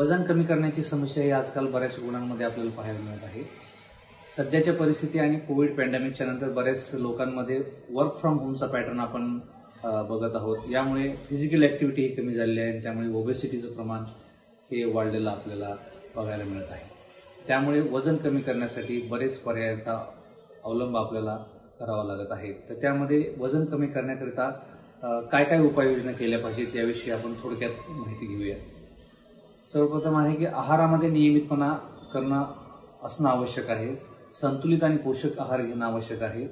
वजन कमी करण्याची समस्या ही आजकाल बऱ्याच रुग्णांमध्ये आपल्याला पाहायला मिळत आहे. सध्याच्या परिस्थिती आणि कोविड पॅन्डेमिकच्या नंतर बऱ्याच लोकांमध्ये वर्क फ्रॉम होमचा पॅटर्न आपण बघत आहोत. यामुळे फिजिकल ॲक्टिव्हिटी ही कमी झालेली आहे. आणि त्यामुळे ओबेसिटीचं प्रमाण हे वाढलेलं आपल्याला बघायला मिळत आहे. त्यामुळे वजन कमी करण्यासाठी बरेच पर्यायांचा अवलंब आपल्याला करावा लागत आहे. तर त्यामध्ये वजन कमी करण्याकरिता काय काय उपाययोजना केल्या पाहिजेत याविषयी आपण थोडक्यात माहिती घेऊया. सर्वप्रथम आहे की आहारामध्ये नियमितपणा करणं असणं आवश्यक आहे. संतुलित आणि पोषक आहार घेणं आवश्यक आहे.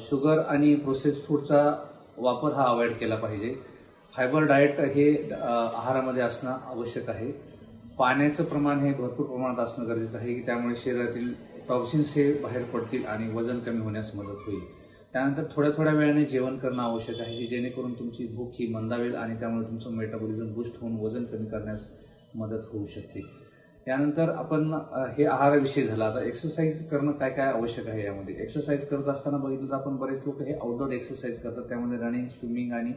शुगर आणि प्रोसेस फूडचा वापर हा अवॉइड केला पाहिजे. फायबर डाएट हे आहारामध्ये असणं आवश्यक आहे. पाण्याचं प्रमाण हे भरपूर प्रमाणात असणं गरजेचं आहे की त्यामुळे शरीरातील टॉक्सिन्स हे बाहेर पडतील आणि वजन कमी होण्यास मदत होईल. त्यानंतर थोड्या थोड्या वेळाने जेवण करणं आवश्यक आहे की जेणेकरून तुमची भूक ही मंदावेल आणि त्यामुळे तुमचं मेटाबॉलिझम बूस्ट होऊन वजन कमी करण्यास मदत होऊ शकते. त्यानंतर आपण हे आहाराविषयी झाला. आता एक्सरसाइज करणं काय काय आवश्यक आहे यामध्ये? एक्सरसाइज करत असताना बघितलं तर आपण बरेच लोक हे आउटडोर एक्सरसाइज करतात. त्यामध्ये रनिंग स्विमिंग आणि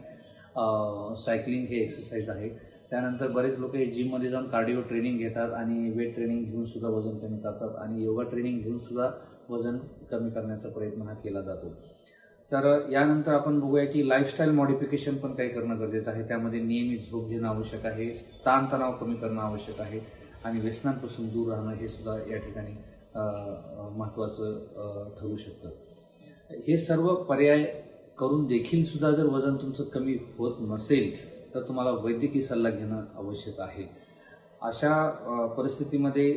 सायकलिंग हे एक्सरसाइज आहे. त्यानंतर बरेच लोक हे जिममध्ये जाऊन कार्डिओ ट्रेनिंग घेतात आणि वेट ट्रेनिंग घेऊन सुद्धा वजन कमी करतात आणि योगा ट्रेनिंग घेऊन सुद्धा वजन कमी करण्याचा प्रयत्न हा केला जातो. तर यानंतर आपण बघूया की लाईफस्टाईल मॉडिफिकेशन पण काही करणं गरजेचं आहे. त्यामध्ये नियमित झोप घेणं आवश्यक आहे ताणतणाव कमी करणं आवश्यक आहे आणि व्यसनांपासून दूर राहणं हे सुद्धा या ठिकाणी महत्त्वाचं ठरू शकतं. हे सर्व पर्याय करून देखील सुद्धा जर वजन तुमचं कमी होत नसेल तर तुम्हाला वैद्यकीय सल्ला घेणं आवश्यक आहे. अशा परिस्थितीमध्ये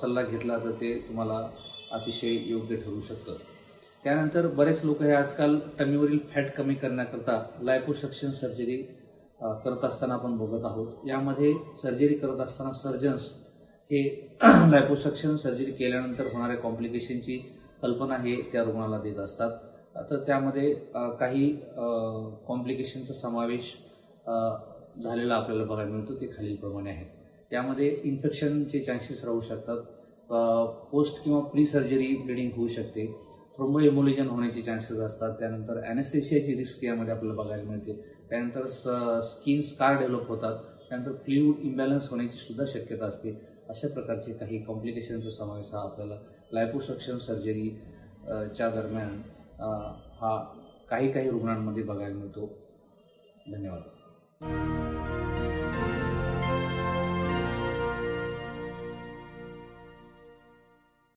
सल्ला घेतला तर ते तुम्हाला अतिशय योग्य ठरू शकतं. त्यानंतर बरेच लोक हे आजकाल टमीवरील फॅट कमी करण्याकरता लायपोसक्शन सर्जरी करत असताना आपण बघत आहोत. यामध्ये सर्जरी करत असताना सर्जन्स हे लायपोसक्शन सर्जरी केल्यानंतर होणाऱ्या कॉम्प्लिकेशनची कल्पना हे त्या रुग्णाला देत असतात. तर त्यामध्ये काही कॉम्प्लिकेशनचा समावेश झालेला आपल्याला बघायला मिळतो ते खालीलप्रमाणे आहेत त्यामध्ये इन्फेक्शनचे चान्सेस राहू शकतात. पोस्ट किंवा प्री सर्जरी ब्लिडिंग होऊ शकते. थ्रोम्बो एम्युलेजन होण्याचे चान्सेस असतात. त्यानंतर ॲनेस्थेशियाची रिस्क यामध्ये आपल्याला बघायला मिळते. त्यानंतर स स्किन स्कार डेव्हलप होतात. त्यानंतर फ्ल्यूड इम्बॅलन्स होण्याची सुद्धा शक्यता असते. अशा प्रकारचे काही कॉम्प्लिकेशनचा समावेश हा आपल्याला लायपोसक्शन सर्जरी च्या दरम्यान हा काही काही रुग्णांमध्ये बघायला मिळतो. धन्यवाद. Thank you.